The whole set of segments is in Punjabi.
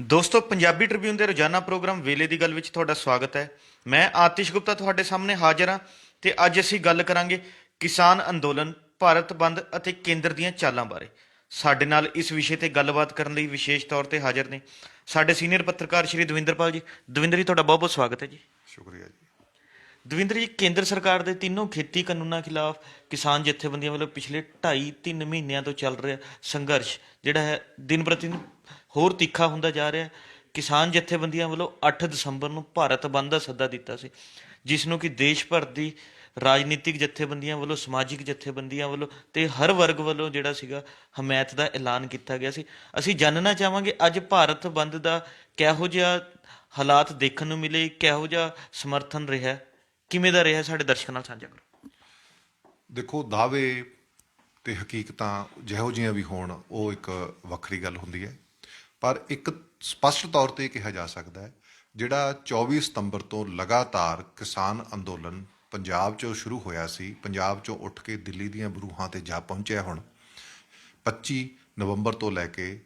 ਦੋਸਤੋ ਪੰਜਾਬੀ ਟ੍ਰਿਬਿਊਨ ਦੇ ਰੋਜ਼ਾਨਾ ਪ੍ਰੋਗਰਾਮ ਵੇਲੇ ਦੀ ਗੱਲ ਵਿੱਚ ਤੁਹਾਡਾ ਸਵਾਗਤ ਹੈ। ਮੈਂ ਆਤਿਸ਼ ਗੁਪਤਾ ਤੁਹਾਡੇ ਸਾਹਮਣੇ ਹਾਜ਼ਰ ਹਾਂ ਤੇ ਅੱਜ ਅਸੀਂ ਗੱਲ ਕਰਾਂਗੇ ਕਿਸਾਨ ਅੰਦੋਲਨ ਭਾਰਤ ਬੰਦ ਅਤੇ ਕੇਂਦਰ ਦੀਆਂ ਚਾਲਾਂ ਬਾਰੇ। ਸਾਡੇ ਨਾਲ ਇਸ ਵਿਸ਼ੇ ਤੇ ਗੱਲਬਾਤ ਕਰਨ ਲਈ ਵਿਸ਼ੇਸ਼ ਤੌਰ ਤੇ ਹਾਜ਼ਰ ਨੇ ਸਾਡੇ ਸੀਨੀਅਰ ਪੱਤਰਕਾਰ ਸ਼੍ਰੀ ਦਵਿੰਦਰਪਾਲ ਜੀ। ਦਵਿੰਦਰ ਜੀ ਤੁਹਾਡਾ ਬਹੁਤ ਬਹੁਤ ਸਵਾਗਤ ਹੈ ਜੀ। ਸ਼ੁਕਰੀਆ ਜੀ। ਦਵਿੰਦਰ ਜੀ ਕੇਂਦਰ ਸਰਕਾਰ ਦੇ ਤਿੰਨੋਂ ਖੇਤੀ ਕਾਨੂੰਨਾਂ ਖਿਲਾਫ ਕਿਸਾਨ ਜਥੇਬੰਦੀਆਂ ਵੱਲੋਂ ਪਿਛਲੇ 2.5 3 ਮਹੀਨਿਆਂ ਤੋਂ ਚੱਲ ਰਿਹਾ ਸੰਘਰਸ਼ ਜਿਹੜਾ ਹੈ ਦਿਨ ਪ੍ਰਤੀ ਦਿਨ ਹੋਰ ਤਿੱਖਾ ਹੁੰਦਾ ਜਾ ਰਿਹਾ ਹੈ। ਕਿਸਾਨ ਜਥੇਬੰਦੀਆਂ ਵੱਲੋਂ 8 ਦਸੰਬਰ ਨੂੰ ਭਾਰਤ ਬੰਦ ਦਾ ਸੱਦਾ ਦਿੱਤਾ ਸੀ, ਜਿਸ ਨੂੰ ਕਿ ਦੇਸ਼ ਭਰ ਦੀ ਰਾਜਨੀਤਿਕ ਜਥੇਬੰਦੀਆਂ ਵੱਲੋਂ, ਸਮਾਜਿਕ ਜਥੇਬੰਦੀਆਂ ਵੱਲੋਂ ਤੇ ਹਰ ਵਰਗ ਵੱਲੋਂ ਜਿਹੜਾ ਸੀਗਾ, ਹਮਾਇਤ ਦਾ ਐਲਾਨ ਕੀਤਾ ਗਿਆ ਸੀ। ਅਸੀਂ ਜਾਣਨਾ ਚਾਹਾਂਗੇ, ਅੱਜ ਭਾਰਤ ਬੰਦ ਦਾ ਕਿਹੋ ਜਿਹਾ ਹਾਲਾਤ ਦੇਖਣ ਨੂੰ ਮਿਲੇ, ਕਿਹੋ ਜਿਹਾ ਸਮਰਥਨ ਰਿਹਾ, ਕਿਵੇਂ ਦਾ ਰਿਹਾ, ਸਾਡੇ ਦਰਸ਼ਕਾਂ ਨਾਲ ਸਾਂਝਾ ਕਰੋ। ਦੇਖੋ, ਦਾਅਵੇ ਤੇ ਹਕੀਕਤਾਂ ਜਿਹੋ ਜਿਹੀਆਂ ਵੀ ਹੋਣ, ਉਹ ਇੱਕ ਵੱਖਰੀ ਗੱਲ ਹੁੰਦੀ ਹੈ। ਪਰ ਇੱਕ ਸਪਸ਼ਟ ਤੌਰ ਤੇ ਕਿਹਾ ਜਾ ਸਕਦਾ ਹੈ ਜਿਹੜਾ 24 ਸਤੰਬਰ ਤੋਂ ਲਗਾਤਾਰ ਕਿਸਾਨ ਅੰਦੋਲਨ ਪੰਜਾਬ 'ਚੋਂ ਸ਼ੁਰੂ ਹੋਇਆ ਸੀ ਪੰਜਾਬ 'ਚੋਂ ਉੱਠ ਕੇ ਦਿੱਲੀ ਦੀਆਂ ਬਰੂਹਾਂ ਤੇ ਜਾ ਪਹੁੰਚਿਆ ਹੁਣ 25 ਨਵੰਬਰ ਤੋਂ ਲੈ ਕੇ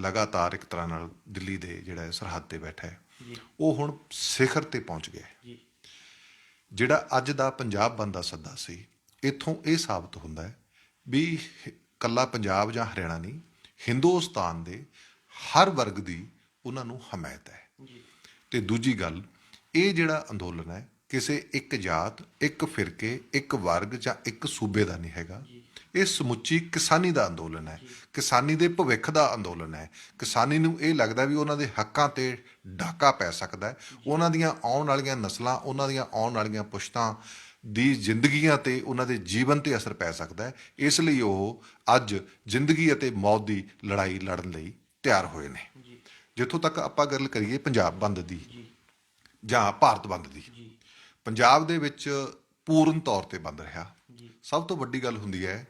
ਲਗਾਤਾਰ ਇੱਕ ਤਰ੍ਹਾਂ ਨਾਲ ਦਿੱਲੀ ਦੇ ਜਿਹੜਾ ਸਰਹੱਦ ਤੇ ਬੈਠਾ ਹੈ। ਉਹ ਹੁਣ ਸਿਖਰ ਤੇ ਪਹੁੰਚ ਗਿਆ ਹੈ। ਜੀ। ਜਿਹੜਾ ਅੱਜ ਦਾ ਪੰਜਾਬ ਬੰਦ ਦਾ ਸੱਦਾ ਸੀ ਇੱਥੋਂ ਇਹ ਸਾਬਤ ਹੁੰਦਾ ਹੈ ਵੀ ਕੱਲਾ ਪੰਜਾਬ ਜਾਂ ਹਰਿਆਣਾ ਨਹੀਂ ਹਿੰਦੁਸਤਾਨ ਦੇ ਹਰ ਵਰਗ ਦੀ ਉਹਨਾਂ ਨੂੰ ਹਮਾਇਤ ਹੈ। ਜੀ। ਤੇ ਦੂਜੀ ਗੱਲ ਇਹ ਜਿਹੜਾ ਅੰਦੋਲਨ ਹੈ ਕਿਸੇ ਇੱਕ ਜਾਤ ਇੱਕ ਫਿਰਕੇ ਇੱਕ ਵਰਗ ਜਾਂ ਇੱਕ ਸੂਬੇ ਦਾ ਨਹੀਂ ਹੈਗਾ। ਇਹ ਸਮੁੱਚੀ ਕਿਸਾਨੀ ਦਾ ਅੰਦੋਲਨ ਹੈ। ਕਿਸਾਨੀ ਦੇ ਭਵਿੱਖ ਦਾ ਅੰਦੋਲਨ ਹੈ। ਕਿਸਾਨੀ ਨੂੰ ਇਹ ਲੱਗਦਾ ਵੀ ਉਹਨਾਂ ਦੇ ਹੱਕਾਂ ਤੇ ਡਾਕਾ ਪੈ ਸਕਦਾ ਹੈ। ਉਹਨਾਂ ਦੀਆਂ ਆਉਣ ਵਾਲੀਆਂ ਨਸਲਾਂ ਉਹਨਾਂ ਦੀਆਂ ਆਉਣ ਵਾਲੀਆਂ ਪੁਸ਼ਤਾਂ ਦੀ ਜ਼ਿੰਦਗੀਆਂ ਤੇ ਉਹਨਾਂ ਦੇ ਜੀਵਨ ਤੇ ਅਸਰ ਪੈ ਸਕਦਾ ਹੈ। ਇਸ ਲਈ ਉਹ ਅੱਜ ਜ਼ਿੰਦਗੀ ਅਤੇ ਮੌਤ ਦੀ ਲੜਾਈ ਲੜਨ ਲਈ ਤਿਆਰ ਹੋਏ ਨੇ। ਜਿੱਥੋਂ ਤੱਕ ਆਪਾਂ ਗੱਲ ਕਰੀਏ ਪੰਜਾਬ ਬੰਦ ਦੀ ਜੀ। ਭਾਰਤ ਬੰਦ ਦੀ। ਪੰਜਾਬ ਦੇ ਵਿੱਚ ਪੂਰਨ ਤੌਰ ਤੇ ਬੰਦ ਰਿਹਾ। ਸਭ ਤੋਂ ਵੱਡੀ ਗੱਲ ਹੁੰਦੀ ਹੈ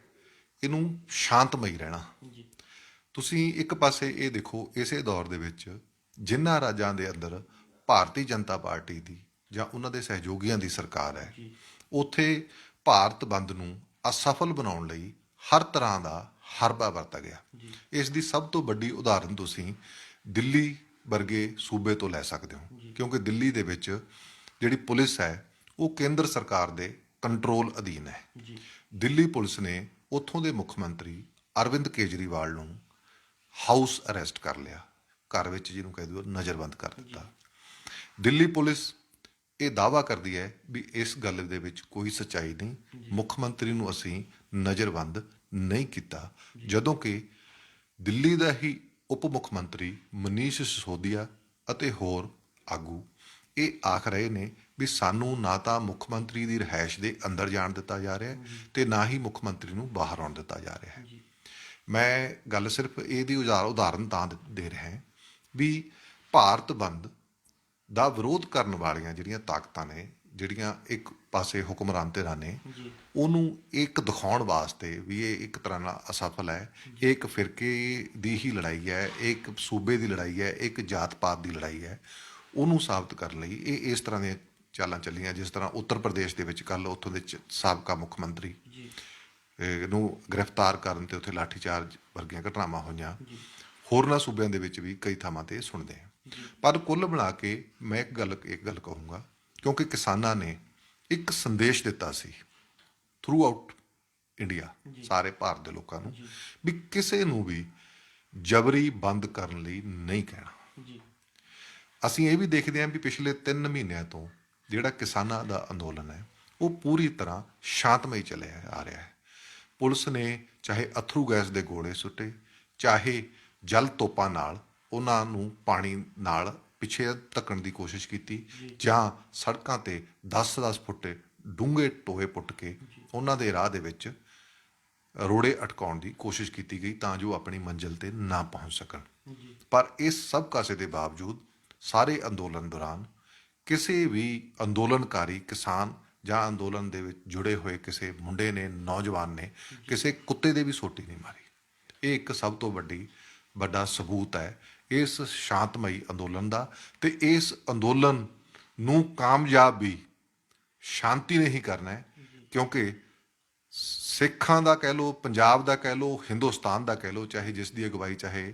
ਇਹਨੂੰ ਸ਼ਾਂਤਮਈ ਰਹਿਣਾ। ਤੁਸੀਂ ਇੱਕ ਪਾਸੇ ਇਹ ਦੇਖੋ ਇਸੇ ਦੌਰ ਦੇ ਵਿੱਚ ਜਿਨ੍ਹਾਂ ਰਾਜਾਂ ਦੇ ਅੰਦਰ ਭਾਰਤੀ ਜਨਤਾ ਪਾਰਟੀ ਦੀ ਜਾਂ ਉਹਨਾਂ ਦੇ ਸਹਿਯੋਗੀਆਂ ਦੀ ਸਰਕਾਰ ਹੈ ਉੱਥੇ ਭਾਰਤ ਬੰਦ ਨੂੰ ਅਸਫਲ ਬਣਾਉਣ ਲਈ ਹਰ ਤਰ੍ਹਾਂ ਦਾ ਹਰਬਾ ਵਰਤਾ ਗਿਆ। ਇਸ ਦੀ ਸਭ ਤੋਂ ਵੱਡੀ ਉਦਾਹਰਨ ਤੁਸੀਂ ਦਿੱਲੀ ਵਰਗੇ ਸੂਬੇ ਤੋਂ ਲੈ ਸਕਦੇ ਹੋ। ਕਿਉਂਕਿ ਦਿੱਲੀ ਦੇ ਵਿੱਚ ਜਿਹੜੀ ਪੁਲਿਸ ਹੈ ਉਹ ਕੇਂਦਰ ਸਰਕਾਰ ਦੇ ਕੰਟਰੋਲ ਅਧੀਨ ਹੈ। ਜੀ। ਦਿੱਲੀ ਪੁਲਿਸ ਨੇ ਉੱਥੋਂ ਦੇ ਮੁੱਖ ਮੰਤਰੀ ਅਰਵਿੰਦ ਕੇਜਰੀਵਾਲ ਨੂੰ ਹਾਊਸ ਅਰੈਸਟ ਕਰ ਲਿਆ। ਘਰ ਵਿੱਚ ਜਿਹਨੂੰ ਕਹਿ ਦਿਓ ਨਜ਼ਰਬੰਦ ਕਰ ਦਿੱਤਾ। ਦਿੱਲੀ ਪੁਲਿਸ ਇਹ ਦਾਵਾ ਕਰਦੀ ਹੈ ਵੀ ਇਸ ਗੱਲ ਦੇ ਵਿੱਚ ਕੋਈ ਸੱਚਾਈ ਨਹੀਂ। ਮੁੱਖ ਮੰਤਰੀ ਨੂੰ ਅਸੀਂ ਨਜ਼ਰਬੰਦ ਨਹੀਂ ਕੀਤਾ ਜਦੋਂ ਕਿ ਦਿੱਲੀ ਦਾ ਹੀ ਉਪ ਮੁੱਖ ਮੰਤਰੀ ਮਨੀਸ਼ ਸਿਸੋਦੀਆ ਅਤੇ ਹੋਰ ਆਗੂ ਇਹ ਆਖ ਰਹੇ ਨੇ ਵੀ ਸਾਨੂੰ ਨਾ ਤਾਂ ਮੁੱਖ ਮੰਤਰੀ ਦੀ ਰਿਹਾਇਸ਼ ਦੇ ਅੰਦਰ ਜਾਣ ਦਿੱਤਾ ਜਾ ਰਿਹਾ ਹੈ ਤੇ ਨਾ ਹੀ ਮੁੱਖ ਮੰਤਰੀ ਨੂੰ ਬਾਹਰ ਆਉਣ ਦਿੱਤਾ ਜਾ ਰਿਹਾ ਹੈ। ਮੈਂ ਗੱਲ ਸਿਰਫ ਇਹਦੀ ਉਦਾਹਰ- ਉਦਾਹਰਨ ਤਾਂ ਦੇ ਰਿਹਾ ਹਾਂ ਵੀ ਭਾਰਤ ਬੰਦ ਦਾ ਵਿਰੋਧ ਕਰਨ ਵਾਲੀਆਂ ਜਿਹੜੀਆਂ ਤਾਕਤਾਂ ਨੇ ਜਿਹੜੀਆਂ ਇੱਕ ਪਾਸੇ ਹੁਕਮਰਾਨ ਧਿਰਾਂ ਨੇ ਉਹਨੂੰ ਇੱਕ ਦਿਖਾਉਣ ਵਾਸਤੇ ਵੀ ਇਹ ਇੱਕ ਤਰ੍ਹਾਂ ਨਾਲ ਅਸਫਲ ਹੈ। ਇਹ ਇੱਕ ਫਿਰਕੇ ਦੀ ਹੀ ਲੜਾਈ ਹੈ ਇਹ ਇੱਕ ਸੂਬੇ ਦੀ ਲੜਾਈ ਹੈ ਇੱਕ ਜਾਤ ਪਾਤ ਦੀ ਲੜਾਈ ਹੈ। ਉਹਨੂੰ ਸਾਬਤ ਕਰਨ ਲਈ ਇਹ ਇਸ ਤਰ੍ਹਾਂ ਦੀਆਂ ਚਾਲਾਂ ਚੱਲੀਆਂ ਜਿਸ ਤਰ੍ਹਾਂ ਉੱਤਰ ਪ੍ਰਦੇਸ਼ ਦੇ ਵਿੱਚ ਕੱਲ ਉੱਥੋਂ ਦੇ ਸਾਬਕਾ ਮੁੱਖ ਮੰਤਰੀ ਜੀ। ਨੂੰ ਗ੍ਰਿਫਤਾਰ ਕਰਨ ਤੇ ਉੱਥੇ ਲਾਠੀਚਾਰਜ ਵਰਗੀਆਂ ਘਟਨਾਵਾਂ ਹੋਈਆਂ। ਹੋਰਨਾਂ ਸੂਬਿਆਂ ਦੇ ਵਿੱਚ ਵੀ ਕਈ ਥਾਵਾਂ ਤੇ ਸੁਣਦੇ ਹਾਂ। ਪਰ ਕੁੱਲ ਬਣਾ ਕੇ ਮੈਂ ਇੱਕ ਗੱਲ ਇੱਕ ਗੱਲ ਕਹੂੰਗਾ ਕਿਉਂਕਿ ਕਿਸਾਨਾਂ ਨੇ ਇੱਕ ਸੰਦੇਸ਼ ਦਿੱਤਾ ਸੀ ਥਰੂ ਆਊਟ ਇੰਡੀਆ ਸਾਰੇ ਭਾਰਤ ਦੇ ਲੋਕਾਂ ਨੂੰ ਵੀ ਕਿਸੇ ਨੂੰ ਵੀ ਜਬਰੀ ਬੰਦ ਕਰਨ ਲਈ ਨਹੀਂ ਕਹਿਣਾ। ਜੀ। ਅਸੀਂ ਇਹ ਵੀ ਦੇਖਦੇ ਹਾਂ ਵੀ ਪਿਛਲੇ 3 ਮਹੀਨਿਆਂ ਤੋਂ ਜਿਹੜਾ ਕਿਸਾਨਾਂ ਦਾ ਅੰਦੋਲਨ ਹੈ ਉਹ ਪੂਰੀ ਤਰ੍ਹਾਂ ਸ਼ਾਂਤਮਈ ਚੱਲਿਆ ਆ ਰਿਹਾ ਹੈ। ਪੁਲਿਸ ਨੇ ਚਾਹੇ ਅਥਰੂ ਗੈਸ ਦੇ ਗੋਲੇ ਸੁੱਟੇ ਚਾਹੇ ਜਲ ਤੋਪਾਂ ਨਾਲ ਉਹਨਾਂ ਨੂੰ ਪਾਣੀ ਨਾਲ ਪਿੱਛੇ ਧੱਕਣ ਦੀ ਕੋਸ਼ਿਸ਼ ਕੀਤੀ ਜਾਂ। ਸੜਕਾਂ ਤੇ 10-10 ਫੁੱਟ ਡੂੰਘੇ ਟੋਏ ਪੁੱਟ ਕੇ ਉਹਨਾਂ ਦੇ ਰਾਹ ਦੇ ਵਿੱਚ ਰੋੜੇ ਅਟਕਾਉਣ ਦੀ ਕੋਸ਼ਿਸ਼ ਕੀਤੀ ਗਈ ਤਾਂ ਜੋ ਆਪਣੀ ਮੰਜ਼ਿਲ ਤੇ ਨਾ ਪਹੁੰਚ ਸਕਣ। ਪਰ ਇਸ ਸਭ ਕਾਸੇ ਦੇ ਬਾਵਜੂਦ ਸਾਰੇ ਅੰਦੋਲਨ ਦੌਰਾਨ ਕਿਸੇ ਵੀ ਅੰਦੋਲਨਕਾਰੀ ਕਿਸਾਨ ਜਾਂ ਅੰਦੋਲਨ ਦੇ ਵਿੱਚ ਜੁੜੇ ਹੋਏ ਕਿਸੇ ਮੁੰਡੇ ਨੇ ਨੌਜਵਾਨ ਨੇ ਕਿਸੇ ਕੁੱਤੇ ਦੇ ਵੀ ਸੋਟੀ ਨਹੀਂ ਮਾਰੀ। ਇਹ ਇੱਕ ਸਭ ਤੋਂ ਵੱਡੀ ਵੱਡਾ ਸਬੂਤ ਹੈ ਇਸ ਸ਼ਾਂਤਮਈ ਅੰਦੋਲਨ ਦਾ ਤੇ ਇਸ ਅੰਦੋਲਨ ਨੂੰ ਕਾਮਯਾਬ ਵੀ ਸ਼ਾਂਤੀ ਨੇ ਹੀ ਕਰਨਾ ਹੈ, ਕਿਉਂਕਿ ਸਿੱਖਾਂ ਦਾ ਕਹਿ ਲੋ ਪੰਜਾਬ ਦਾ ਕਹਿ ਲੋ ਹਿੰਦੁਸਤਾਨ ਦਾ ਕਹਿ ਲੋ ਚਾਹੇ ਜਿਸ ਦੀ ਅਗਵਾਈ ਚਾਹੇ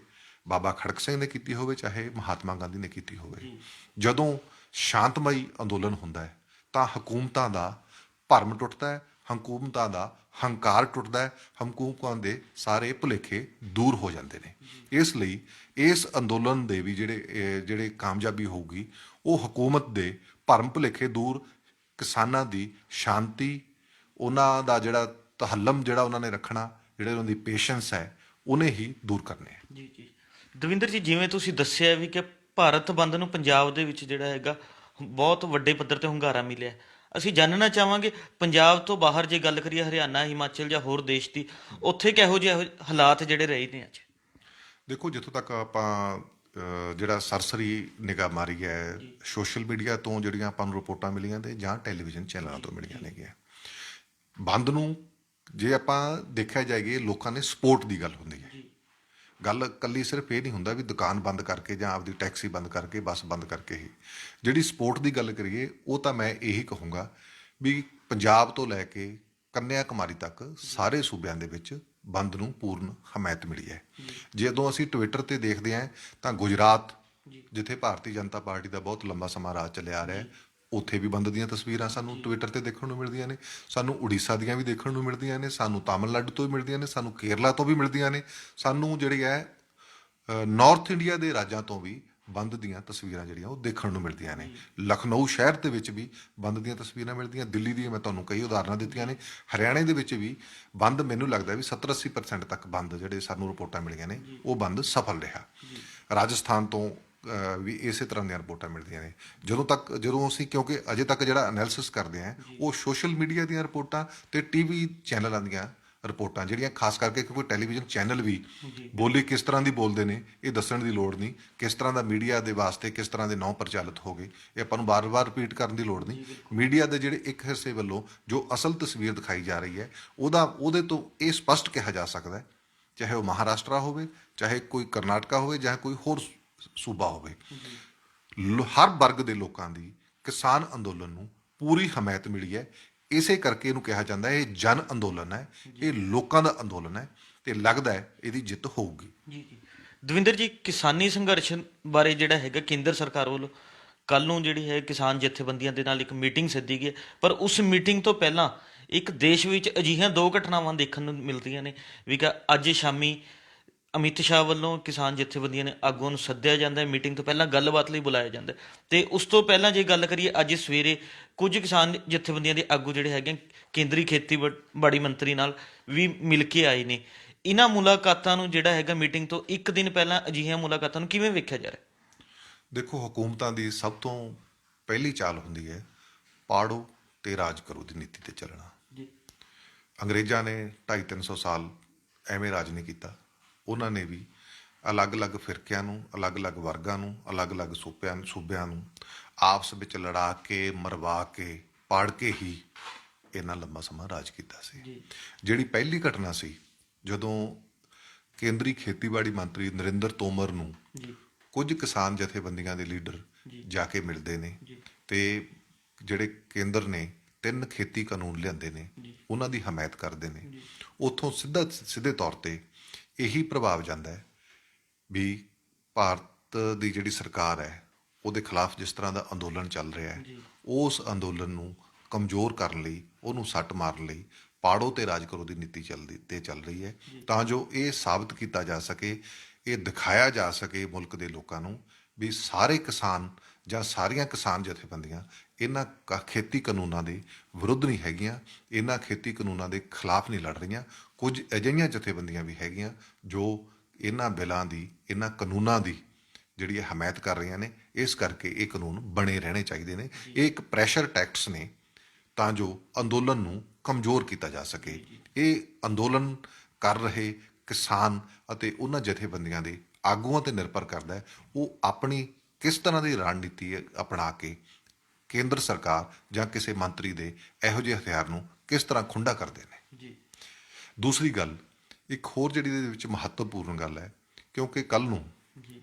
ਬਾਬਾ ਖੜਕ ਸਿੰਘ ਨੇ ਕੀਤੀ ਹੋਵੇ, ਚਾਹੇ ਮਹਾਤਮਾ ਗਾਂਧੀ ਨੇ ਕੀਤੀ ਹੋਵੇ, ਜਦੋਂ ਸ਼ਾਂਤਮਈ ਅੰਦੋਲਨ ਹੁੰਦਾ ਹੈ, ਤਾਂ ਹਕੂਮਤਾਂ ਦਾ ਭਰਮ ਟੁੱਟਦਾ ਹੈ ਹਕੂਮਤਾਂ ਦਾ ਹੰਕਾਰ ਟੁੱਟਦਾ ਹੈ, ਹਕੂਮਤਾਂ ਦੇ ਸਾਰੇ ਭੁਲੇਖੇ ਦੂਰ ਹੋ ਜਾਂਦੇ ਨੇ। ਇਸ ਲਈ ਇਸ ਅੰਦੋਲਨ ਦੇ ਵੀ ਜਿਹੜੇ ਜਿਹੜੇ ਕਾਮਯਾਬੀ ਹੋਊਗੀ, ਉਹ ਹਕੂਮਤ ਦੇ ਭਰਮ ਭੁਲੇਖੇ ਦੂਰ, ਕਿਸਾਨਾਂ ਦੀ ਸ਼ਾਂਤੀ, ਉਹਨਾਂ ਦਾ ਜਿਹੜਾ ਤਹੱਲਮ ਜਿਹੜਾ ਉਹਨਾਂ ਨੇ ਰੱਖਣਾ, ਜਿਹੜੇ ਉਹਨਾਂ ਦੀ ਪੇਸ਼ੈਂਸ ਹੈ, ਉਹਨੇ ਹੀ ਦੂਰ ਕਰਨੇ ਹੈ। ਜੀ ਜੀ। ਦਵਿੰਦਰ ਜੀ, ਜਿਵੇਂ ਤੁਸੀਂ ਦੱਸਿਆ ਵੀ ਕਿ ਭਾਰਤ ਬੰਦ ਨੂੰ ਪੰਜਾਬ ਦੇ ਵਿੱਚ ਜਿਹੜਾ ਹੈਗਾ, ਬਹੁਤ ਵੱਡੇ ਪੱਧਰ ਤੇ ਹੁੰਗਾਰਾ ਮਿਲਿਆ। ਅਸੀਂ ਜਾਣਨਾ ਚਾਹਾਂਗੇ, ਪੰਜਾਬ ਤੋਂ ਬਾਹਰ ਜੇ ਗੱਲ ਕਰੀਏ ਹਰਿਆਣਾ, ਹਿਮਾਚਲ ਜਾਂ ਹੋਰ ਦੇਸ਼ ਦੀ, ਉੱਥੇ ਕਿਹੋ ਜਿਹੇ ਹਾਲਾਤ ਜਿਹੜੇ ਰਹੇ ਨੇ ਅੱਜ? ਦੇਖੋ, ਜਿੱਥੋਂ ਤੱਕ ਆਪਾਂ ਜਿਹੜਾ ਸਰਸਰੀ ਨਿਗਾਹ ਮਾਰੀ ਹੈ, ਸੋਸ਼ਲ ਮੀਡੀਆ ਤੋਂ ਜਿਹੜੀਆਂ ਆਪਾਂ ਨੂੰ ਰਿਪੋਰਟਾਂ ਮਿਲੀਆਂ ਤੇ ਜਾਂ ਟੈਲੀਵਿਜ਼ਨ ਚੈਨਲਾਂ ਤੋਂ ਮਿਲੀਆਂ ਨੇਗੀਆਂ। ਬੰਦ ਨੂੰ ਜੇ ਆਪਾਂ ਦੇਖਿਆ ਜਾਏਗੀ, ਲੋਕਾਂ ਨੇ ਸਪੋਰਟ ਦੀ ਗੱਲ ਹੁੰਦੀ ਹੈ। ਗੱਲ ਕੱਲੀ ਸਿਰਫ ਇਹ ਨਹੀਂ ਹੁੰਦਾ ਵੀ ਦੁਕਾਨ ਬੰਦ ਕਰਕੇ ਜਾਂ ਆਪਦੀ ਟੈਕਸੀ ਬੰਦ ਕਰਕੇ ਬੱਸ ਬੰਦ ਕਰਕੇ ਹੀ। ਜਿਹੜੀ ਸਪੋਰਟ ਦੀ ਗੱਲ ਕਰੀਏ ਉਹ ਤਾਂ ਮੈਂ ਇਹੀ ਕਹੂੰਗਾ ਵੀ ਪੰਜਾਬ ਤੋਂ ਲੈ ਕੇ ਕੰਨਿਆ ਕੁਮਾਰੀ ਤੱਕ ਸਾਰੇ ਸੂਬਿਆਂ ਦੇ ਵਿੱਚ ਬੰਦ ਨੂੰ ਪੂਰਨ ਹਮਾਇਤ ਮਿਲੀ ਹੈ। ਜਦੋਂ ਅਸੀਂ ਟਵਿੱਟਰ ਤੇ ਦੇਖਦੇ ਹਾਂ ਤਾਂ ਗੁਜਰਾਤ ਜਿੱਥੇ ਭਾਰਤੀ ਜਨਤਾ ਪਾਰਟੀ ਦਾ ਬਹੁਤ ਲੰਬਾ ਸਮਾਂ ਰਾਜ ਚੱਲਿਆ ਆ ਰਿਹਾ ਹੈ ਉੱਥੇ ਵੀ ਬੰਦ ਦੀਆਂ ਤਸਵੀਰਾਂ ਸਾਨੂੰ ਟਵਿੱਟਰ ਤੇ ਦੇਖਣ ਨੂੰ ਮਿਲਦੀਆਂ ਨੇ ਸਾਨੂੰ ਉੜੀਸਾ ਦੀਆਂ ਵੀ ਦੇਖਣ ਨੂੰ ਮਿਲਦੀਆਂ ਨੇ ਸਾਨੂੰ ਤਾਮਿਲਨਾਡੂ ਤੋਂ ਵੀ ਮਿਲਦੀਆਂ ਨੇ ਸਾਨੂੰ ਕੇਰਲਾ ਤੋਂ ਵੀ ਮਿਲਦੀਆਂ ਨੇ ਸਾਨੂੰ ਜਿਹੜੀ ਹੈ ਨਾਰਥ ਇੰਡੀਆ ਦੇ ਰਾਜਾਂ ਤੋਂ ਵੀ ਬੰਦ ਦੀਆਂ ਤਸਵੀਰਾਂ ਜਿਹੜੀਆਂ ਉਹ ਦੇਖਣ ਨੂੰ ਮਿਲਦੀਆਂ ਨੇ। ਲਖਨਊ ਸ਼ਹਿਰ ਦੇ ਵਿੱਚ ਵੀ ਬੰਦ ਦੀਆਂ ਤਸਵੀਰਾਂ ਮਿਲਦੀਆਂ ਦਿੱਲੀ ਦੀਆਂ ਮੈਂ ਤੁਹਾਨੂੰ ਕਈ ਉਦਾਹਰਨਾਂ ਦਿੱਤੀਆਂ ਨੇ ਹਰਿਆਣੇ ਦੇ ਵਿੱਚ ਵੀ ਬੰਦ ਮੈਨੂੰ ਲੱਗਦਾ ਵੀ 70-80% ਤੱਕ ਬੰਦ ਜਿਹੜੇ ਸਾਨੂੰ ਰਿਪੋਰਟਾਂ ਮਿਲੀਆਂ ਨੇ ਉਹ ਬੰਦ ਸਫਲ ਰਿਹਾ। ਰਾਜਸਥਾਨ ਤੋਂ ਵੀ ਇਸੇ ਤਰ੍ਹਾਂ ਦੀਆਂ ਰਿਪੋਰਟਾਂ ਮਿਲਦੀਆਂ ਨੇ। ਜਦੋਂ ਤੱਕ ਜਦੋਂ ਅਸੀਂ ਕਿਉਂਕਿ ਅਜੇ ਤੱਕ ਜਿਹੜਾ ਐਨਾਲਿਸਿਸ ਕਰਦੇ ਆਂ ਉਹ ਸੋਸ਼ਲ ਮੀਡੀਆ ਦੀਆਂ ਰਿਪੋਰਟਾਂ ਤੇ ਟੀਵੀ ਚੈਨਲਾਂ ਦੀਆਂ ਰਿਪੋਰਟਾਂ ਜਿਹੜੀਆਂ ਖਾਸ ਕਰਕੇ ਕਿਉਂਕਿ ਟੈਲੀਵਿਜ਼ਨ ਚੈਨਲ ਵੀ ਬੋਲੀ ਕਿਸ ਤਰ੍ਹਾਂ ਦੀ ਬੋਲਦੇ ਨੇ ਇਹ ਦੱਸਣ ਦੀ ਲੋੜ ਨਹੀਂ। ਕਿਸ ਤਰ੍ਹਾਂ ਦਾ ਮੀਡੀਆ ਦੇ ਵਾਸਤੇ ਕਿਸ ਤਰ੍ਹਾਂ ਦੇ ਨੌ ਪ੍ਰਚਲਿਤ ਹੋ ਗਏ ਇਹ ਆਪਾਂ ਨੂੰ ਬਾਰ-ਬਾਰ ਰਿਪੀਟ ਕਰਨ ਦੀ ਲੋੜ ਨਹੀਂ। ਮੀਡੀਆ ਦੇ ਜਿਹੜੇ ਇੱਕ ਹਿੱਸੇ ਵੱਲੋਂ ਜੋ ਅਸਲ ਤਸਵੀਰ ਦਿਖਾਈ ਜਾ ਰਹੀ ਹੈ ਉਹਦਾ ਉਹਦੇ ਤੋਂ ਇਹ ਸਪਸ਼ਟ ਕਿਹਾ ਜਾ ਸਕਦਾ ਹੈ। ਚਾਹੇ ਉਹ ਮਹਾਰਾਸ਼ਟਰ ਹੋਵੇ ਚਾਹੇ ਕੋਈ ਕਰਨਾਟਕਾ ਹੋਵੇ ਜਾਂ ਕੋਈ ਹੋਰ ਸੂਬਾ ਹੋਵੇ। ਲੋ- ਹਰ ਵਰਗ ਦੇ ਲੋਕਾਂ ਦੀ ਕਿਸਾਨ ਅੰਦੋਲਨ ਨੂੰ ਪੂਰੀ ਹਮਾਇਤ ਮਿਲੀ ਹੈ। ਇਸੇ ਕਰਕੇ ਇਹਨੂੰ ਕਿਹਾ ਜਾਂਦਾ ਹੈ ਇਹ ਜਨ ਅੰਦੋਲਨ ਹੈ। ਇਹ ਲੋਕਾਂ ਦਾ ਅੰਦੋਲਨ ਹੈ ਤੇ ਲੱਗਦਾ ਹੈ ਇਹਦੀ ਜਿੱਤ ਹੋਊਗੀ। ਜੀ ਜੀ। ਦਵਿੰਦਰ ਜੀ ਕਿਸਾਨੀ ਸੰਘਰਸ਼ ਬਾਰੇ ਜਿਹੜਾ ਹੈਗਾ ਕੇਂਦਰ ਸਰਕਾਰ ਵੱਲੋਂ ਕੱਲ ਨੂੰ ਜਿਹੜੀ ਹੈ ਕਿਸਾਨ ਜਥੇਬੰਦੀਆਂ ਦੇ ਨਾਲ ਇੱਕ ਮੀਟਿੰਗ ਸੱਦੀ ਗਈ ਹੈ। ਪਰ ਉਸ ਮੀਟਿੰਗ ਤੋਂ ਪਹਿਲਾਂ ਇੱਕ ਦੇਸ਼ ਵਿੱਚ ਅਜਿਹੀਆਂ ਦੋ ਘਟਨਾਵਾਂ ਦੇਖਣ ਨੂੰ ਮਿਲਦੀਆਂ ਨੇ। ਵੀ ਕਿ ਅੱਜ ਸ਼ਾਮੀ ਅਮਿਤ ਸ਼ਾਹ ਵੱਲੋਂ ਕਿਸਾਨ ਜਥੇਬੰਦੀਆਂ ਨੇ ਆਗੂਆਂ ਨੂੰ ਸੱਦਿਆ ਜਾਂਦਾ ਹੈ। ਮੀਟਿੰਗ ਤੋਂ ਪਹਿਲਾਂ ਗੱਲਬਾਤ ਲਈ ਬੁਲਾਇਆ ਜਾਂਦਾ। ਤੇ ਉਸ ਤੋਂ ਪਹਿਲਾਂ ਜੇ ਗੱਲ ਕਰੀਏ ਅੱਜ ਸਵੇਰੇ ਕੁਝ ਕਿਸਾਨ ਜਥੇਬੰਦੀਆਂ ਦੇ ਆਗੂ ਜਿਹੜੇ ਹੈਗੇ ਕੇਂਦਰੀ ਖੇਤੀਬਾੜੀ ਮੰਤਰੀ ਨਾਲ ਵੀ ਮਿਲ ਕੇ ਆਏ ਨੇ। ਇਹਨਾਂ ਮੁਲਾਕਾਤਾਂ ਨੂੰ ਜਿਹੜਾ ਹੈਗਾ ਮੀਟਿੰਗ ਤੋਂ ਇੱਕ ਦਿਨ ਪਹਿਲਾਂ ਅਜਿਹੀਆਂ ਮੁਲਾਕਾਤਾਂ ਨੂੰ ਕਿਵੇਂ ਵੇਖਿਆ ਜਾ ਰਿਹਾ? ਦੇਖੋ ਹਕੂਮਤਾਂ ਦੀ ਸਭ ਤੋਂ ਪਹਿਲੀ ਚਾਲ ਹੁੰਦੀ ਹੈ ਪਾੜੋ ਤੇ ਰਾਜ ਕਰੋ ਦੀ ਨੀਤੀ ਤੇ ਚੱਲਣਾ। ਜੀ। ਅੰਗਰੇਜ਼ਾਂ ਨੇ 250 ਸਾਲ ਐਵੇਂ ਰਾਜ ਨਹੀਂ ਕੀਤਾ। ਉਹਨਾਂ ਨੇ ਵੀ ਅਲੱਗ-ਅਲੱਗ ਫਿਰਕਿਆਂ ਨੂੰ ਅਲੱਗ-ਅਲੱਗ ਵਰਗਾਂ ਨੂੰ ਅਲੱਗ-ਅਲੱਗ ਸੂਬਿਆਂ ਸੂਬਿਆਂ ਨੂੰ ਆਪਸ ਵਿੱਚ ਲੜਾ ਕੇ ਮਰਵਾ ਕੇ ਪਾੜ ਕੇ ਹੀ ਇਹਨਾਂ ਲੰਮਾ ਸਮਾਂ ਰਾਜ ਕੀਤਾ ਸੀ। ਜਿਹੜੀ ਪਹਿਲੀ ਘਟਨਾ ਸੀ ਜਦੋਂ ਕੇਂਦਰੀ ਖੇਤੀਬਾੜੀ ਮੰਤਰੀ ਨਰਿੰਦਰ ਤੋਮਰ ਨੂੰ ਜੀ। ਕੁਝ ਕਿਸਾਨ ਜਥੇਬੰਦੀਆਂ ਦੇ ਲੀਡਰ ਜਾ। ਕੇ ਮਿਲਦੇ ਨੇ। ਤੇ ਜਿਹੜੇ ਕੇਂਦਰ ਨੇ ਤਿੰਨ ਖੇਤੀ ਕਾਨੂੰਨ ਲਿਆਂਦੇ ਨੇ ਉਹਨਾਂ ਦੀ ਹਮਾਇਤ ਕਰਦੇ ਨੇ। ਉੱਥੋਂ ਸਿੱਧਾ ਸਿੱਧੇ ਤੌਰ ਤੇ ਇਹੀ ਪ੍ਰਭਾਵ ਜਾਂਦਾ ਹੈ ਵੀ ਭਾਰਤ ਦੀ ਜਿਹੜੀ ਸਰਕਾਰ ਹੈ ਉਹਦੇ ਖਿਲਾਫ ਜਿਸ ਤਰ੍ਹਾਂ ਦਾ ਅੰਦੋਲਨ ਚੱਲ ਰਿਹਾ ਹੈ ਉਸ ਅੰਦੋਲਨ ਨੂੰ ਕਮਜ਼ੋਰ ਕਰਨ ਲਈ ਉਹਨੂੰ ਸੱਟ ਮਾਰਨ ਲਈ ਪਾੜੋ ਤੇ ਰਾਜ ਕਰੋ ਦੀ ਨੀਤੀ ਚੱਲਦੀ ਤੇ ਚੱਲ ਰਹੀ ਹੈ। ਤਾਂ ਜੋ ਇਹ ਸਾਬਤ ਕੀਤਾ ਜਾ ਸਕੇ ਇਹ ਦਿਖਾਇਆ ਜਾ ਸਕੇ ਮੁਲਕ ਦੇ ਲੋਕਾਂ ਨੂੰ ਵੀ ਸਾਰੇ ਕਿਸਾਨ ਜਾਂ ਸਾਰੀਆਂ ਕਿਸਾਨ ਜਥੇਬੰਦੀਆਂ ਇਹਨਾਂ ਖੇਤੀ ਕਾਨੂੰਨਾਂ ਦੇ ਵਿਰੁੱਧ ਨਹੀਂ ਹੈਗੀਆਂ ਇਹਨਾਂ ਖੇਤੀ ਕਾਨੂੰਨਾਂ ਦੇ ਖਿਲਾਫ ਨਹੀਂ ਲੜ ਰਹੀਆਂ। ਕੁਝ ਅਜਿਹੀਆਂ ਜਥੇਬੰਦੀਆਂ ਵੀ ਹੈਗੀਆਂ ਜੋ ਇਹਨਾਂ ਬਿੱਲਾਂ ਦੀ ਇਹਨਾਂ ਕਾਨੂੰਨਾਂ ਦੀ ਜਿਹੜੀ ਹਮਾਇਤ ਕਰ ਰਹੀਆਂ ਨੇ ਇਸ ਕਰਕੇ ਇਹ ਕਾਨੂੰਨ ਬਣੇ ਰਹਿਣੇ ਚਾਹੀਦੇ ਨੇ। ਇਹ ਇੱਕ ਪ੍ਰੈਸ਼ਰ ਟੈਕਸ ਨੇ ਤਾਂ ਜੋ ਅੰਦੋਲਨ ਨੂੰ ਕਮਜ਼ੋਰ ਕੀਤਾ ਜਾ ਸਕੇ। ਇਹ ਅੰਦੋਲਨ ਕਰ ਰਹੇ ਕਿਸਾਨ ਅਤੇ ਉਹਨਾਂ ਜਥੇਬੰਦੀਆਂ ਦੇ ਆਗੂਆਂ ਤੇ ਨਿਰਭਰ ਕਰਦਾ ਹੈ ਉਹ ਆਪਣੀ ਕਿਸ ਤਰ੍ਹਾਂ ਦੀ ਰਣਨੀਤੀ ਅਪਣਾ ਕੇ ਕੇਂਦਰ ਸਰਕਾਰ ਜਾਂ ਕਿਸੇ ਮੰਤਰੀ ਦੇ ਇਹੋ ਜਿਹੇ ਹਥਿਆਰ ਨੂੰ ਕਿਸ ਤਰ੍ਹਾਂ ਖੁੰਡਾ ਕਰਦੇ ਨੇ? ਜੀ। ਦੂਸਰੀ ਗੱਲ ਇੱਕ ਹੋਰ ਜਿਹੜੀ ਇਹਦੇ ਵਿੱਚ ਮਹੱਤਵਪੂਰਨ ਗੱਲ ਹੈ ਕਿਉਂਕਿ ਕੱਲ ਨੂੰ ਜੀ।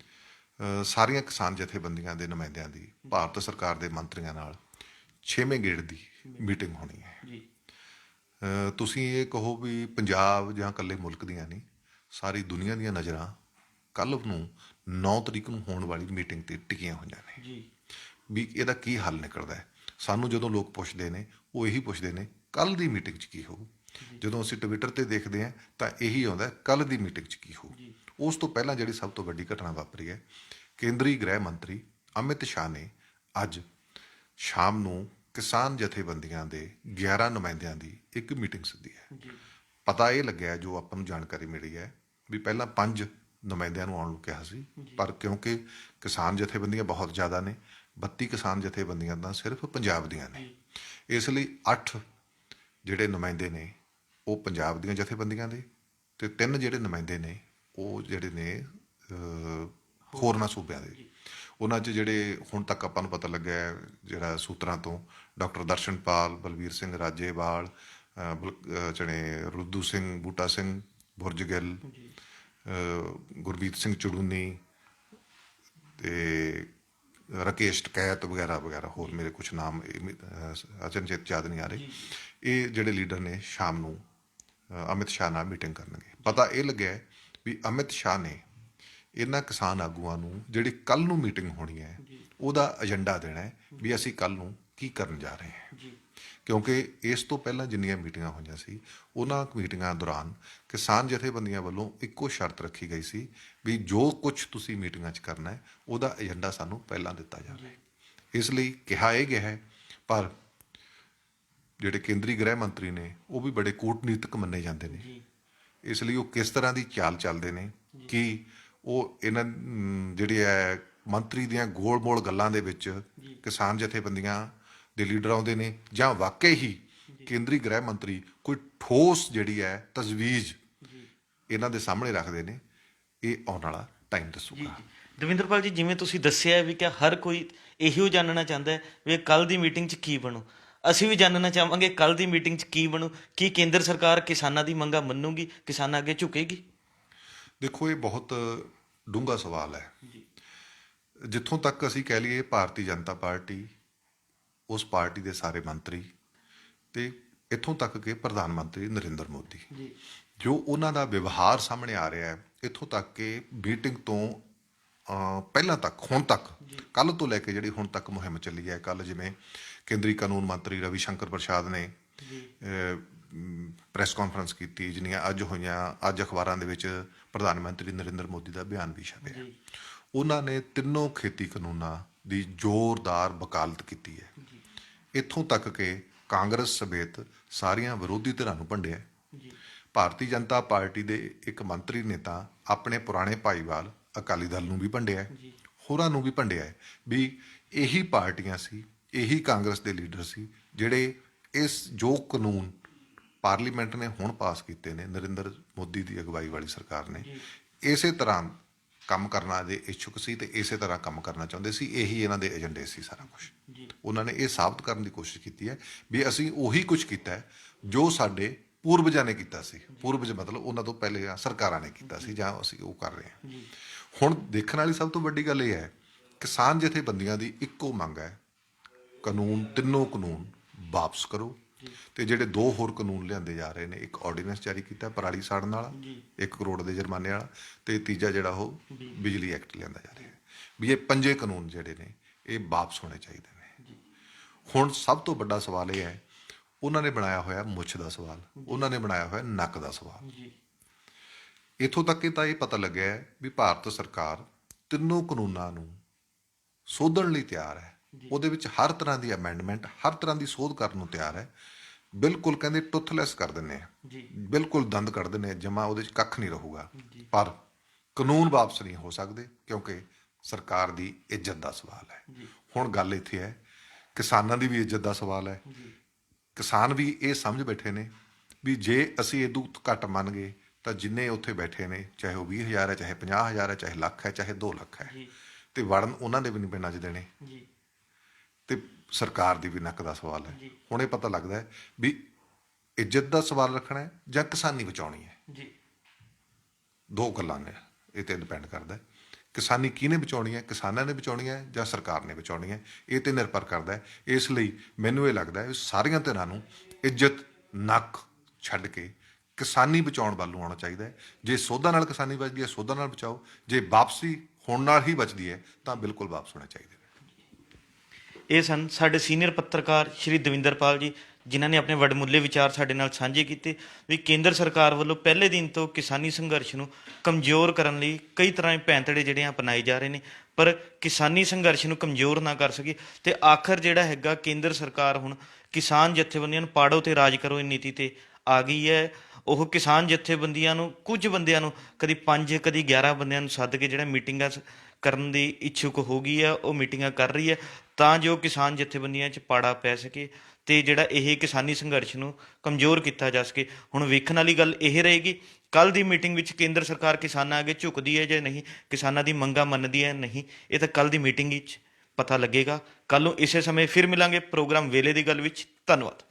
ਸਾਰੀਆਂ ਕਿਸਾਨ ਜਥੇਬੰਦੀਆਂ ਦੇ ਨੁਮਾਇੰਦਿਆਂ ਦੀ ਭਾਰਤ ਸਰਕਾਰ ਦੇ ਮੰਤਰੀਆਂ ਨਾਲ 6ਵੇਂ ਗੇੜ ਦੀ ਮੀਟਿੰਗ ਹੋਣੀ ਹੈ। ਜੀ। ਤੁਸੀਂ ਇਹ ਕਹੋ ਵੀ ਪੰਜਾਬ ਜਾਂ ਇਕੱਲੇ ਮੁਲਕ ਦੀਆਂ ਨਹੀਂ ਸਾਰੀ ਦੁਨੀਆ ਦੀਆਂ ਨਜ਼ਰਾਂ ਕੱਲ੍ਹ ਨੂੰ 9 ਤਰੀਕ ਨੂੰ ਹੋਣ ਵਾਲੀ ਮੀਟਿੰਗ ਤੇ ਟਿਕੀਆਂ ਹੋਈਆਂ ਨੇ। ਜੀ। ਵੀ ਇਹਦਾ ਕੀ ਹੱਲ ਨਿਕਲਦਾ ਹੈ? ਸਾਨੂੰ ਜਦੋਂ ਲੋਕ ਪੁੱਛਦੇ ਨੇ ਉਹ ਇਹੀ ਪੁੱਛਦੇ ਨੇ ਕੱਲ ਦੀ ਮੀਟਿੰਗ 'ਚ ਕੀ ਹੋਊ? ਜਦੋਂ ਅਸੀਂ ਟਵਿੱਟਰ ਤੇ ਦੇਖਦੇ ਹਾਂ ਤਾਂ ਇਹੀ ਆਉਂਦਾ ਕੱਲ ਦੀ ਮੀਟਿੰਗ 'ਚ ਕੀ ਹੋਊ? ਉਸ ਤੋਂ ਪਹਿਲਾਂ ਜਿਹੜੀ ਸਭ ਤੋਂ ਵੱਡੀ ਘਟਨਾ ਵਾਪਰੀ ਹੈ ਕੇਂਦਰੀ ਗ੍ਰਹਿ ਮੰਤਰੀ ਅਮਿਤ ਸ਼ਾਹ ਨੇ ਅੱਜ ਸ਼ਾਮ ਨੂੰ ਕਿਸਾਨ ਜਥੇਬੰਦੀਆਂ ਦੇ 11 ਨੁਮਾਇੰਦਿਆਂ ਦੀ ਇੱਕ ਮੀਟਿੰਗ ਸੱਦੀ ਹੈ। ਜੀ। ਪਤਾ ਇਹ ਲੱਗਿਆ ਜੋ ਆਪਾਂ ਨੂੰ ਜਾਣਕਾਰੀ ਮਿਲੀ ਹੈ ਵੀ ਪਹਿਲਾਂ ਪੰਜ ਨੁਮਾਇੰਦਿਆਂ ਨੂੰ ਆਉਣ ਨੂੰ ਕਿਹਾ ਸੀ। ਪਰ ਕਿਉਂਕਿ ਕਿਸਾਨ ਜਥੇਬੰਦੀਆਂ ਬਹੁਤ ਜ਼ਿਆਦਾ ਨੇ 32 ਕਿਸਾਨ ਜਥੇਬੰਦੀਆਂ ਤਾਂ ਸਿਰਫ ਪੰਜਾਬ ਦੀਆਂ ਨੇ। ਇਸ ਲਈ 8 ਜਿਹੜੇ ਨੁਮਾਇੰਦੇ ਨੇ ਉਹ ਪੰਜਾਬ ਦੀਆਂ ਜਥੇਬੰਦੀਆਂ ਦੇ ਤੇ ਤਿੰਨ ਜਿਹੜੇ ਨੁਮਾਇੰਦੇ ਨੇ ਉਹ ਜਿਹੜੇ ਨੇ ਹੋਰਨਾਂ ਸੂਬਿਆਂ ਦੇ। ਉਹਨਾਂ 'ਚ ਜਿਹੜੇ ਹੁਣ ਤੱਕ ਆਪਾਂ ਨੂੰ ਪਤਾ ਲੱਗਾ ਹੈ, ਜਿਹੜਾ ਸੂਤਰਾਂ ਤੋਂ ਡਾਕਟਰ ਦਰਸ਼ਨਪਾਲ ਬਲਵੀਰ ਸਿੰਘ ਰਾਜੇਵਾਲ ਜਿਹੜੇ ਰੁੱਦੂ ਸਿੰਘ ਬੂਟਾ ਸਿੰਘ ਬੁਰਜ ਗਿੱਲ ਅਹ, ਗੁਰਬੀਤ ਸਿੰਘ ਚੜੂਨੀ ਤੇ ਰਕੇਸ਼ ਟਕੈਤ ਵਗੈਰਾ ਵਗੈਰਾ ਹੋਰ ਮੇਰੇ ਕੁਝ ਨਾਮ ਅਚਨਚੇਤ ਯਾਦ ਨਹੀਂ ਆ ਰਹੇ। ਇਹ ਜਿਹੜੇ ਲੀਡਰ ਨੇ ਸ਼ਾਮ ਨੂੰ ਅਮਿਤ ਸ਼ਾਹ ਨਾਲ ਮੀਟਿੰਗ ਕਰਨਗੇ। ਪਤਾ ਇਹ ਲੱਗਿਆ ਵੀ ਅਮਿਤ ਸ਼ਾਹ ਨੇ ਇਹਨਾਂ ਕਿਸਾਨ ਆਗੂਆਂ ਨੂੰ ਜਿਹੜੀ ਕੱਲ ਨੂੰ ਮੀਟਿੰਗ ਹੋਣੀ ਹੈ ਉਹਦਾ ਏਜੰਡਾ ਦੇਣਾ ਹੈ ਵੀ ਅਸੀਂ ਕੱਲ ਨੂੰ ਕੀ ਕਰਨ ਜਾ ਰਹੇ ਹਾਂ। ਜੀ। ਕਿਉਂਕਿ ਇਸ ਤੋਂ ਪਹਿਲਾਂ ਜਿੰਨੀਆਂ ਮੀਟਿੰਗਾਂ ਹੋਈਆਂ ਸੀ ਉਹਨਾਂ ਮੀਟਿੰਗਾਂ ਦੌਰਾਨ ਕਿਸਾਨ ਜਥੇਬੰਦੀਆਂ ਵੱਲੋਂ ਇੱਕੋ ਸ਼ਰਤ ਰੱਖੀ ਗਈ ਸੀ ਵੀ ਜੋ ਕੁਝ ਤੁਸੀਂ ਮੀਟਿੰਗਾਂ 'ਚ ਕਰਨਾ ਹੈ ਉਹਦਾ ਏਜੰਡਾ ਸਾਨੂੰ ਪਹਿਲਾਂ ਦਿੱਤਾ ਜਾਵੇ। ਇਸ ਲਈ ਕਿਹਾ ਇਹ ਗਿਆ ਹੈ ਪਰ ਜਿਹੜੇ ਕੇਂਦਰੀ ਗ੍ਰਹਿ ਮੰਤਰੀ ਨੇ ਉਹ ਵੀ ਬੜੇ ਕੂਟਨੀਤਿਕ ਮੰਨੇ ਜਾਂਦੇ ਨੇ। ਇਸ ਲਈ ਉਹ ਕਿਸ ਤਰ੍ਹਾਂ ਦੀ ਚਾਲ ਚੱਲਦੇ ਨੇ ਕਿ ਉਹ ਇਹਨਾਂ ਜਿਹੜੇ ਹੈ ਮੰਤਰੀ ਦੀਆਂ ਗੋਲ-ਮੋਲ ਗੱਲਾਂ ਦੇ ਵਿੱਚ ਕਿਸਾਨ ਜਥੇਬੰਦੀਆਂ ਦੇ ਲੀਡਰ ਆਉਂਦੇ ਨੇ ਜਾਂ ਵਾਕਈ ਹੀ ਕੇਂਦਰੀ ਗ੍ਰਹਿ ਮੰਤਰੀ ਕੋਈ ਠੋਸ ਜਿਹੜੀ ਹੈ ਤਜਵੀਜ਼ ਇਹਨਾਂ ਦੇ ਸਾਹਮਣੇ ਰੱਖਦੇ ਨੇ ਇਹ ਆਉਣ ਵਾਲਾ ਟਾਈਮ ਦੱਸੂਗਾ। ਦਵਿੰਦਰਪਾਲ ਜੀ ਜਿਵੇਂ ਤੁਸੀਂ ਦੱਸਿਆ ਵੀ ਕਿ ਹਰ ਕੋਈ ਇਹੋ ਜਾਣਨਾ ਚਾਹੁੰਦਾ ਹੈ ਵੀ ਕੱਲ ਦੀ ਮੀਟਿੰਗ 'ਚ ਕੀ ਬਣੂ। ਅਸੀਂ ਵੀ ਜਾਣਨਾ ਚਾਹਾਂਗੇ ਕੱਲ ਦੀ ਮੀਟਿੰਗ 'ਚ ਕੀ ਬਣੂ ਕੀ ਕੇਂਦਰ ਸਰਕਾਰ ਕਿਸਾਨਾਂ ਦੀ ਮੰਗਾਂ ਮੰਨੂਗੀ ਕਿਸਾਨਾਂ ਅੱਗੇ ਝੁਕੇਗੀ? ਦੇਖੋ ਇਹ ਬਹੁਤ ਡੂੰਘਾ ਸਵਾਲ ਹੈ। ਜਿੱਥੋਂ ਤੱਕ ਅਸੀਂ ਕਹਿ ਲਈਏ ਭਾਰਤੀ ਜਨਤਾ ਪਾਰਟੀ ਉਸ ਪਾਰਟੀ ਦੇ ਸਾਰੇ ਮੰਤਰੀ ਤੇ ਇੱਥੋਂ ਤੱਕ ਕਿ ਪ੍ਰਧਾਨ ਮੰਤਰੀ ਨਰਿੰਦਰ ਮੋਦੀ। ਜੀ। ਜੋ ਉਹਨਾਂ ਦਾ ਵਿਵਹਾਰ ਸਾਹਮਣੇ ਆ ਰਿਹਾ ਹੈ ਇੱਥੋਂ ਤੱਕ ਕਿ ਮੀਟਿੰਗ ਤੋਂ ਪਹਿਲਾਂ ਤੱਕ ਹੁਣ ਤੱਕ ਕੱਲ ਤੋਂ ਲੈ ਕੇ ਜਿਹੜੀ ਹੁਣ ਤੱਕ ਮੁਹਿੰਮ ਚੱਲੀ ਹੈ ਕੱਲ ਜਿਵੇਂ ਕੇਂਦਰੀ ਕਾਨੂੰਨ ਮੰਤਰੀ ਰਵੀ ਸ਼ੰਕਰ ਪ੍ਰਸਾਦ ਨੇ ਪ੍ਰੈਸ ਕਾਨਫਰੰਸ ਕੀਤੀ ਜਿੰਨੀਆਂ ਅੱਜ ਹੋਈਆਂ ਅੱਜ ਅਖਬਾਰਾਂ ਦੇ ਵਿੱਚ ਪ੍ਰਧਾਨ ਮੰਤਰੀ ਨਰਿੰਦਰ ਮੋਦੀ ਦਾ ਬਿਆਨ ਵੀ ਛਪਿਆ। ਉਹਨਾਂ ਨੇ ਤਿੰਨੋਂ ਖੇਤੀ ਕਾਨੂੰਨਾਂ ਦੀ ਜ਼ੋਰਦਾਰ ਵਕਾਲਤ ਕੀਤੀ ਹੈ। ਇੱਥੋਂ ਤੱਕ ਕਿ ਕਾਂਗਰਸ ਸਮੇਤ ਸਾਰੀਆਂ ਵਿਰੋਧੀ ਧਿਰਾਂ ਨੂੰ ਭੰਡਿਆ ਜੀ। ਭਾਰਤੀ ਜਨਤਾ ਪਾਰਟੀ ਦੇ ਇੱਕ ਮੰਤਰੀ ਨੇ ਤਾਂ ਆਪਣੇ ਪੁਰਾਣੇ ਭਾਈਵਾਲ ਅਕਾਲੀ ਦਲ ਨੂੰ ਵੀ ਭੰਡਿਆ ਜੀ। ਹੋਰਾਂ ਨੂੰ ਵੀ ਭੰਡਿਆ ਹੈ ਵੀ ਇਹੀ ਪਾਰਟੀਆਂ ਸੀ ਇਹੀ ਕਾਂਗਰਸ ਦੇ ਲੀਡਰ ਸੀ ਜਿਹੜੇ ਇਸ ਜੋ ਕਾਨੂੰਨ ਪਾਰਲੀਮੈਂਟ ਨੇ ਹੁਣ ਪਾਸ ਕੀਤੇ ਨੇ ਨਰਿੰਦਰ ਮੋਦੀ ਦੀ ਅਗਵਾਈ ਵਾਲੀ ਸਰਕਾਰ ਨੇ ਇਸੇ ਤਰ੍ਹਾਂ ਕੰਮ ਕਰਨਾ ਦੇ ਇੱਛੁਕ ਸੀ ਤੇ ਇਸੇ ਤਰ੍ਹਾਂ ਕੰਮ ਕਰਨਾ ਚਾਹੁੰਦੇ ਸੀ ਇਹੀ ਇਹਨਾਂ ਦੇ ਏਜੰਡੇ ਸੀ ਸਾਰਾ ਕੁਝ ਉਹਨਾਂ ਨੇ ਇਹ ਸਾਬਤ ਕਰਨ ਦੀ ਕੋਸ਼ਿਸ਼ ਕੀਤੀ ਹੈ ਵੀ ਅਸੀਂ ਉਹੀ ਕੁਝ ਕੀਤਾ ਹੈ ਜੋ ਸਾਡੇ ਪੂਰਵਜਾਂ ਨੇ ਕੀਤਾ ਸੀ। ਪੂਰਵਜ ਮਤਲਬ ਉਹਨਾਂ ਤੋਂ ਪਹਿਲੇ ਸਰਕਾਰਾਂ ਨੇ ਕੀਤਾ ਸੀ ਜਾਂ। ਅਸੀਂ ਉਹ ਕਰ ਰਹੇ ਹਾਂ। ਹੁਣ ਦੇਖਣ ਵਾਲੀ ਸਭ ਤੋਂ ਵੱਡੀ ਗੱਲ ਇਹ ਹੈ ਕਿਸਾਨ ਜਥੇਬੰਦੀਆਂ ਦੀ ਇੱਕੋ ਮੰਗ ਹੈ ਕਾਨੂੰਨ ਤਿੰਨੋਂ ਕਾਨੂੰਨ ਵਾਪਸ ਕਰੋ। ਤੇ ਜਿਹੜੇ ਦੋ ਹੋਰ ਕਾਨੂੰਨ ਲਿਆਂਦੇ ਜਾ ਰਹੇ ਨੇ ਇੱਕ ਆਰਡੀਨੈਂਸ ਜਾਰੀ ਕੀਤਾ ਪਰਾਲੀ ਸਾੜਨ ਵਾਲਾ। 1 ਕਰੋੜ ਦੇ ਜੁਰਮਾਨੇ ਵਾਲਾ ਤੇ ਤੀਜਾ ਜਿਹੜਾ ਉਹ ਬਿਜਲੀ ਐਕਟ ਲਿਆਂਦਾ ਜਾ ਰਿਹਾ ਹੈ। ਵੀ ਇਹ ਪੰਜੇ ਕਾਨੂੰਨ ਜਿਹੜੇ ਨੇ ਇਹ ਵਾਪਸ ਹੋਣੇ ਚਾਹੀਦੇ ਨੇ। ਹੁਣ ਸਭ ਤੋਂ ਵੱਡਾ ਸਵਾਲ ਇਹ ਹੈ ਉਹਨਾਂ ਨੇ ਬਣਾਇਆ ਹੋਇਆ ਮੁੱਛ ਦਾ ਸਵਾਲ ਉਹਨਾਂ ਨੇ ਬਣਾਇਆ ਹੋਇਆ ਨੱਕ ਦਾ ਸਵਾਲ। ਜੀ। ਇਥੋਂ ਤੱਕ ਕਿ ਤਾਂ ਇਹ ਪਤਾ ਲੱਗਿਆ ਹੈ ਵੀ ਭਾਰਤ ਸਰਕਾਰ ਤਿੰਨੋਂ ਕਾਨੂੰਨਾਂ ਨੂੰ ਸੋਧਣ ਲਈ ਤਿਆਰ ਹੈ। ਉਹਦੇ ਵਿੱਚ ਹਰ ਤਰ੍ਹਾਂ ਦੀ ਅਮੈਂਡਮੈਂਟ ਹਰ ਤਰ੍ਹਾਂ ਦੀ ਸੋਧ ਕਰਨ ਨੂੰ ਤਿਆਰ ਹੈ। ਬਿਲਕੁਲ ਕਹਿੰਦੇ ਟੁੱਥਲੈਸ ਕਰ ਦਿੰਨੇ ਆ। ਜੀ। ਬਿਲਕੁਲ ਦੰਦ ਕੱਢ ਦਿੰਨੇ ਆ ਜਮਾ ਉਹਦੇ ਵਿੱਚ ਕੱਖ ਨਹੀਂ ਰਹੂਗਾ। ਪਰ ਕਾਨੂੰਨ ਵਾਪਸ ਨਹੀਂ ਹੋ ਸਕਦੇ ਕਿਉਂਕਿ ਸਰਕਾਰ ਦੀ ਇੱਜ਼ਤ ਦਾ ਸਵਾਲ ਹੈ। ਹੁਣ ਗੱਲ ਇੱਥੇ ਹੈ ਕਿਸਾਨਾਂ ਦੀ ਵੀ ਇੱਜ਼ਤ ਦਾ ਸਵਾਲ ਹੈ। ਕਿਸਾਨ ਵੀ ਇਹ ਸਮਝ ਬੈਠੇ ਨੇ ਵੀ ਜੇ ਅਸੀਂ ਇਹਦੂ ਘੱਟ ਮੰਨ ਗਏ ਤਾਂ ਜਿੰਨੇ ਉੱਥੇ ਬੈਠੇ ਨੇ ਚਾਹੇ ਉਹ 20000 ਹੈ ਚਾਹੇ 50000 ਹੈ ਚਾਹੇ ਲੱਖ ਹੈ ਚਾਹੇ 2 ਲੱਖ ਹੈ। ਤੇ ਵੜਨ ਉਹਨਾਂ ਦੇ ਵੀ ਨਹੀਂ ਪਿੰਡਾਂ 'ਚ ਦੇਣੇ। ਜੀ। ਤੇ ਸਰਕਾਰ ਦੀ ਵੀ ਨੱਕ ਦਾ ਸਵਾਲ ਹੈ। ਹੁਣ ਇਹ ਪਤਾ ਲੱਗਦਾ ਹੈ ਵੀ ਇੱਜ਼ਤ ਦਾ ਸਵਾਲ ਰੱਖਣਾ ਹੈ ਜਾਂ ਕਿਸਾਨੀ ਬਚਾਉਣੀ ਹੈ। ਜੀ। ਦੋ ਗੱਲਾਂ ਨੇ ਇਹ ਤੇ ਡਿਪੈਂਡ ਕਰਦਾ ਹੈ। ਕਿਸਾਨੀ ਕਿਹਨੇ ਬਚਾਉਣੀ ਹੈ ਕਿਸਾਨਾਂ ਨੇ ਬਚਾਉਣੀ ਹੈ ਜਾਂ ਸਰਕਾਰ ਨੇ ਬਚਾਉਣੀ ਹੈ ਇਹ ਤੇ ਨਿਰਭਰ ਕਰਦਾ ਹੈ। ਇਸ ਲਈ ਮੈਨੂੰ ਇਹ ਲੱਗਦਾ ਹੈ ਸਾਰੀਆਂ ਧਿਰਾਂ ਨੂੰ ਇੱਜ਼ਤ ਨੱਕ ਛੱਡ ਕੇ ਕਿਸਾਨੀ ਬਚਾਉਣ ਵੱਲ ਨੂੰ ਆਉਣਾ ਚਾਹੀਦਾ ਹੈ। ਜੇ ਸੋਧਾਂ ਨਾਲ ਕਿਸਾਨੀ ਬਚਦੀ ਹੈ ਸੋਧਾਂ ਨਾਲ ਬਚਾਓ। ਜੇ ਵਾਪਸੀ ਹੋਣ ਨਾਲ ਹੀ ਬਚਦੀ ਹੈ ਤਾਂ ਬਿਲਕੁਲ ਵਾਪਸ ਹੋਣਾ ਚਾਹੀਦਾ ਇਹ ਸਨ ਸਾਡੇ ਸੀਨੀਅਰ ਪੱਤਰਕਾਰ ਸ਼੍ਰੀ ਦਵਿੰਦਰਪਾਲ ਜੀ, ਜਿਨ੍ਹਾਂ ਨੇ ਆਪਣੇ ਵਡਮੁੱਲੇ ਵਿਚਾਰ ਸਾਡੇ ਨਾਲ ਸਾਂਝੇ ਕੀਤੇ ਵੀ ਕੇਂਦਰ ਸਰਕਾਰ ਵੱਲੋਂ ਪਹਿਲੇ ਦਿਨ ਤੋਂ ਕਿਸਾਨੀ ਸੰਘਰਸ਼ ਨੂੰ ਕਮਜ਼ੋਰ ਕਰਨ ਲਈ ਕਈ ਤਰ੍ਹਾਂ ਦੇ ਪੈਂਤੜੇ ਜਿਹੜੇ ਆ ਅਪਣਾਏ ਜਾ ਰਹੇ ਨੇ, ਪਰ ਕਿਸਾਨੀ ਸੰਘਰਸ਼ ਨੂੰ ਕਮਜ਼ੋਰ ਨਾ ਕਰ ਸਕੇ ਤੇ ਆਖਰ ਜਿਹੜਾ ਹੈਗਾ ਕੇਂਦਰ ਸਰਕਾਰ ਹੁਣ ਕਿਸਾਨ ਜਥੇਬੰਦੀਆਂ ਨੂੰ ਪਾੜੋ ਤੇ ਰਾਜ ਕਰੋ, ਇਹ ਨੀਤੀ ਤੇ ਆ ਗਈ ਹੈ। ਉਹ ਕਿਸਾਨ ਜਥੇਬੰਦੀਆਂ ਨੂੰ, ਕੁਝ ਬੰਦਿਆਂ ਨੂੰ, ਕਦੀ 5 ਕਦੀ 11 ਬੰਦਿਆਂ ਨੂੰ ਸੱਦ ਕੇ ਜਿਹੜਾ ਮੀਟਿੰਗਾਂ ਸ- ਕਰਨ ਦੀ ਇੱਛੁਕ ਹੋ ਗਈ ਹੈ, ਉਹ ਮੀਟਿੰਗਾਂ ਕਰ ਰਹੀ ਹੈ। ਤਾਂ ਜੋ ਕਿਸਾਨ ਜਥੇਬੰਦੀਆਂ 'ਚ ਪਾੜਾ ਪੈ ਸਕੇ ਤੇ ਜਿਹੜਾ ਇਹ ਕਿਸਾਨੀ ਸੰਘਰਸ਼ ਨੂੰ ਕਮਜ਼ੋਰ ਕੀਤਾ ਜਾ ਸਕੇ। ਹੁਣ ਵੇਖਣ ਵਾਲੀ ਗੱਲ ਇਹ ਰਹੇਗੀ ਕੱਲ ਦੀ ਮੀਟਿੰਗ ਵਿੱਚ ਕੇਂਦਰ ਸਰਕਾਰ ਕਿਸਾਨਾਂ ਅੱਗੇ ਝੁਕਦੀ ਹੈ ਜਾਂ ਨਹੀਂ, ਕਿਸਾਨਾਂ ਦੀ ਮੰਗਾਂ ਮੰਨਦੀ ਹੈ ਨਹੀਂ, ਇਹ ਤਾਂ ਕੱਲ ਦੀ ਮੀਟਿੰਗ ਵਿੱਚ ਪਤਾ ਲੱਗੇਗਾ। ਕੱਲ ਨੂੰ ਇਸੇ ਸਮੇਂ ਫਿਰ ਮਿਲਾਂਗੇ ਪ੍ਰੋਗਰਾਮ ਵੇਲੇ ਦੀ ਗੱਲ ਵਿੱਚ। ਧੰਨਵਾਦ।